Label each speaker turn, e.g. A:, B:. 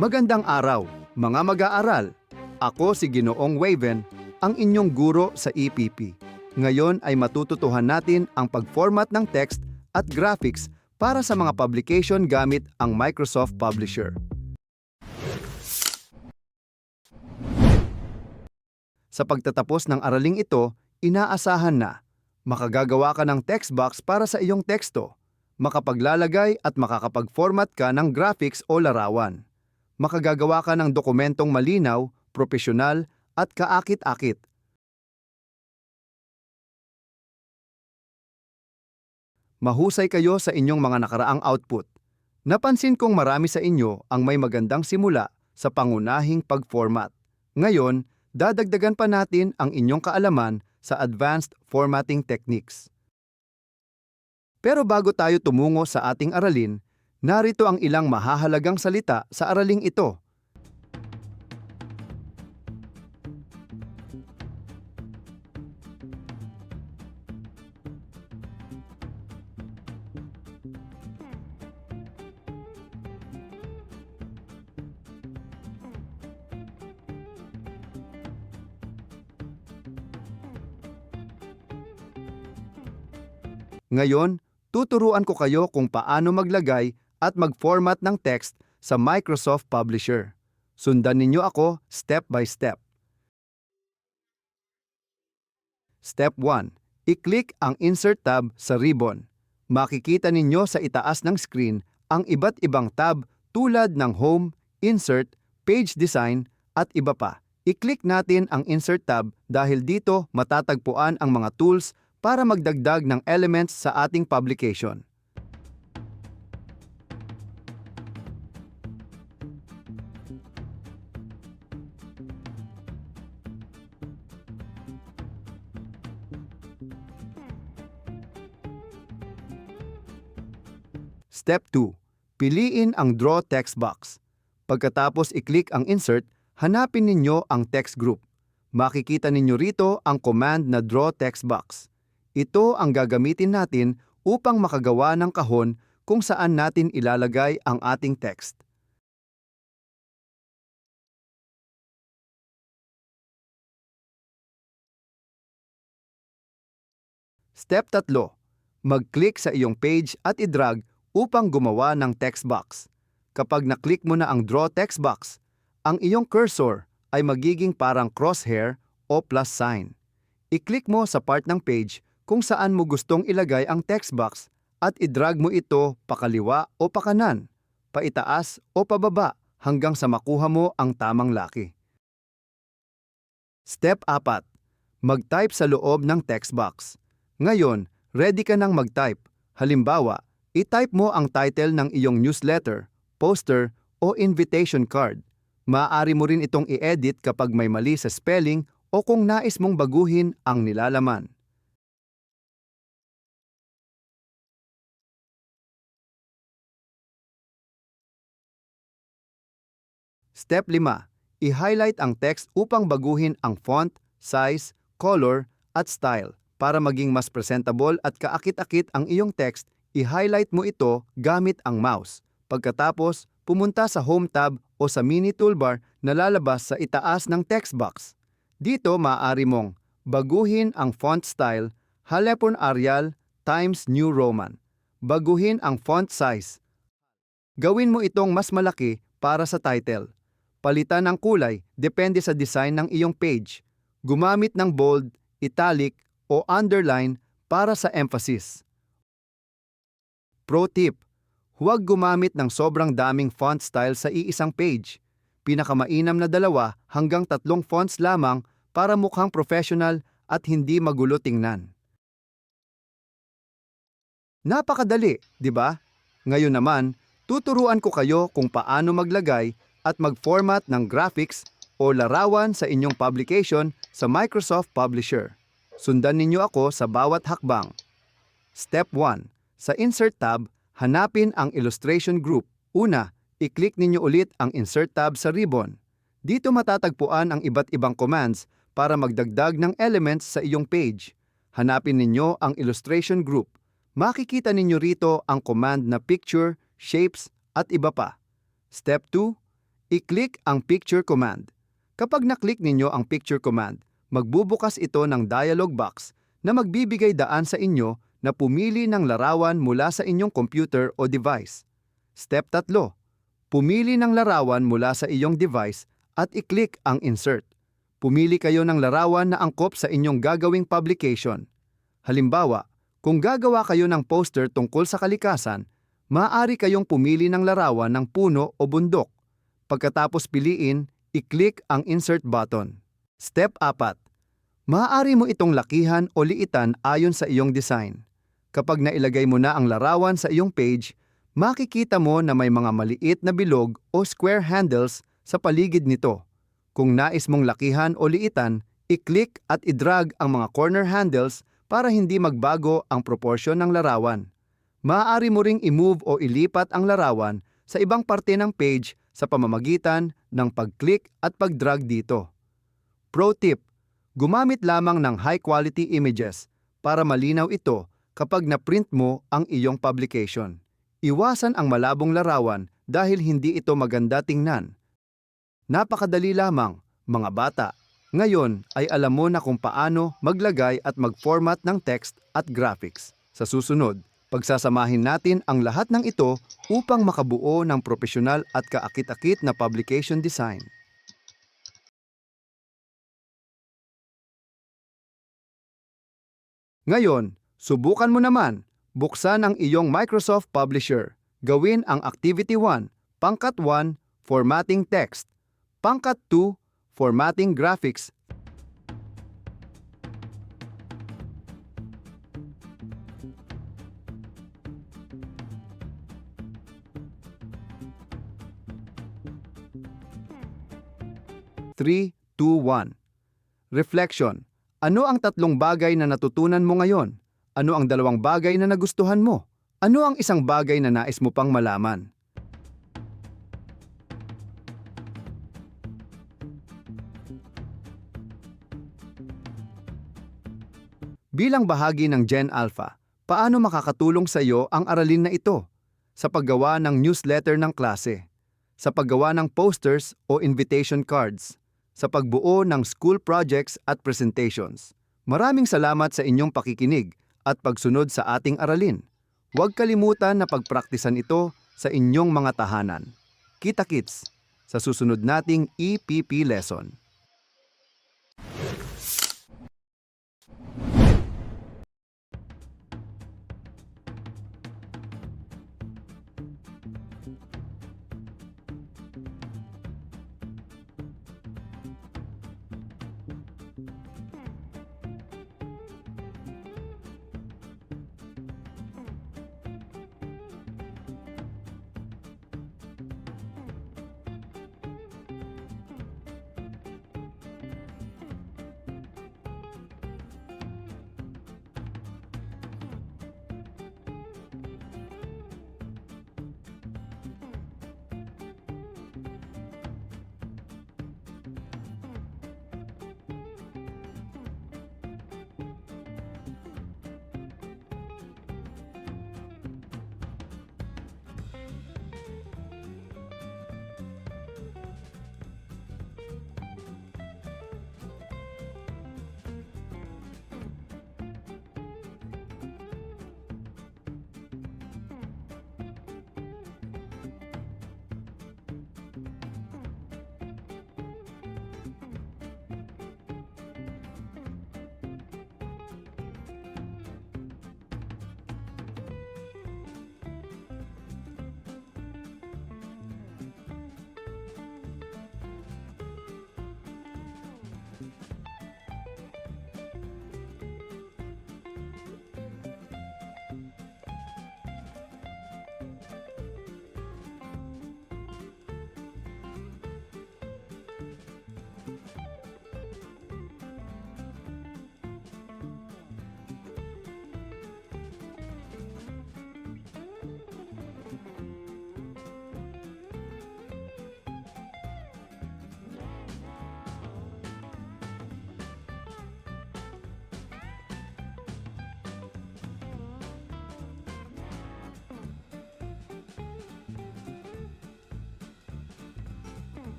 A: Magandang araw, mga mag-aaral. Ako si Ginoong Waven, ang inyong guro sa EPP. Ngayon ay matututuhan natin ang pag-format ng text at graphics para sa mga publication gamit ang Microsoft Publisher. Sa pagtatapos ng araling ito, inaasahan na makagagawa ka ng text box para sa iyong teksto, makapaglalagay at makakapag-format ka ng graphics o larawan. Makagagawa ka ng dokumentong malinaw, propesyonal at kaakit-akit. Mahusay kayo sa inyong mga nakaraang output. Napansin kong marami sa inyo ang may magandang simula sa pangunahing pag-format. Ngayon, dadagdagan pa natin ang inyong kaalaman sa advanced formatting techniques. Pero bago tayo tumungo sa ating aralin, narito ang ilang mahahalagang salita sa araling ito. Ngayon, tuturuan ko kayo kung paano maglagay at mag-format ng text sa Microsoft Publisher. Sundan ninyo ako step by step. Step 1. I-click ang Insert tab sa ribbon. Makikita ninyo sa itaas ng screen ang iba't ibang tab tulad ng Home, Insert, Page Design at iba pa. I-click natin ang Insert tab dahil dito matatagpuan ang mga tools para magdagdag ng elements sa ating publication. Step 2. Piliin ang Draw Text Box. Pagkatapos i-click ang Insert, hanapin ninyo ang text group. Makikita ninyo rito ang command na Draw Text Box. Ito ang gagamitin natin upang makagawa ng kahon kung saan natin ilalagay ang ating text. Step 3. Mag-click sa iyong page at i-drag upang gumawa ng text box. Kapag na-click mo na ang Draw Text Box, ang iyong cursor ay magiging parang crosshair o plus sign. I-click mo sa part ng page kung saan mo gustong ilagay ang text box at i-drag mo ito pakaliwa o pakanan, paitaas o pababa hanggang sa makuha mo ang tamang laki. Step 4. Mag-type sa loob ng text box. Ngayon, ready ka nang mag-type. Halimbawa, i-type mo ang title ng iyong newsletter, poster, o invitation card. Maaari mo rin itong i-edit kapag may mali sa spelling o kung nais mong baguhin ang nilalaman. Step 5. I-highlight ang text upang baguhin ang font, size, color, at style. Para maging mas presentable at kaakit-akit ang iyong text, i-highlight mo ito gamit ang mouse. Pagkatapos, pumunta sa Home tab o sa mini toolbar na lalabas sa itaas ng text box. Dito maaari mong baguhin ang font style, Halepon Arial times New Roman. Baguhin ang font size. Gawin mo itong mas malaki para sa title. Palitan ang kulay depende sa design ng iyong page. Gumamit ng bold, italic, o underline para sa emphasis. Pro tip, huwag gumamit ng sobrang daming font style sa iisang page. Pinakamainam na dalawa hanggang tatlong fonts lamang para mukhang professional at hindi magulo tingnan. Napakadali, di ba? Ngayon naman, tuturuan ko kayo kung paano maglagay at mag-format ng graphics o larawan sa inyong publication sa Microsoft Publisher. Sundan ninyo ako sa bawat hakbang. Step 1. Sa Insert tab, hanapin ang Illustration Group. Una, i-click ninyo ulit ang Insert tab sa ribbon. Dito matatagpuan ang iba't ibang commands para magdagdag ng elements sa iyong page. Hanapin ninyo ang Illustration Group. Makikita ninyo rito ang command na picture, shapes, at iba pa. Step 2, I-click ang Picture command. Kapag na-click ninyo ang Picture command, magbubukas ito ng dialog box na magbibigay daan sa inyo na pumili ng larawan mula sa inyong computer o device. Step 3. Pumili ng larawan mula sa iyong device at i-click ang Insert. Pumili kayo ng larawan na angkop sa inyong gagawing publication. Halimbawa, kung gagawa kayo ng poster tungkol sa kalikasan, maaari kayong pumili ng larawan ng puno o bundok. Pagkatapos piliin, i-click ang Insert button. Step 4. Maaari mo itong lakihan o liitan ayon sa iyong design. Kapag nailagay mo na ang larawan sa iyong page, makikita mo na may mga maliit na bilog o square handles sa paligid nito. Kung nais mong lakihan o liitan, i-click at i-drag ang mga corner handles para hindi magbago ang proportion ng larawan. Maaari mo ring i-move o ilipat ang larawan sa ibang parte ng page sa pamamagitan ng pag-click at pag-drag dito. Pro tip, gumamit lamang ng high-quality images para malinaw ito kapag na-print mo ang iyong publication. Iwasan ang malabong larawan dahil hindi ito maganda tingnan. Napakadali lamang, mga bata. Ngayon ay alam mo na kung paano maglagay at mag-format ng text at graphics. Sa susunod, pagsasamahin natin ang lahat ng ito upang makabuo ng profesional at kaakit-akit na publication design. Ngayon, subukan mo naman. Buksan ang iyong Microsoft Publisher. Gawin ang Activity 1, Pangkat 1, Formatting Text. Pangkat 2, Formatting Graphics. Three, two, one. Reflection. Ano ang tatlong bagay na natutunan mo ngayon? Ano ang dalawang bagay na nagustuhan mo? Ano ang isang bagay na nais mo pang malaman? Bilang bahagi ng Gen Alpha, paano makakatulong sa iyo ang aralin na ito? Sa paggawa ng newsletter ng klase, sa paggawa ng posters o invitation cards, sa pagbuo ng school projects at presentations. Maraming salamat sa inyong pakikinig at pagsunod sa ating aralin. Huwag kalimutan na pagpraktisan ito sa inyong mga tahanan. Kita-kits sa susunod nating EPP lesson.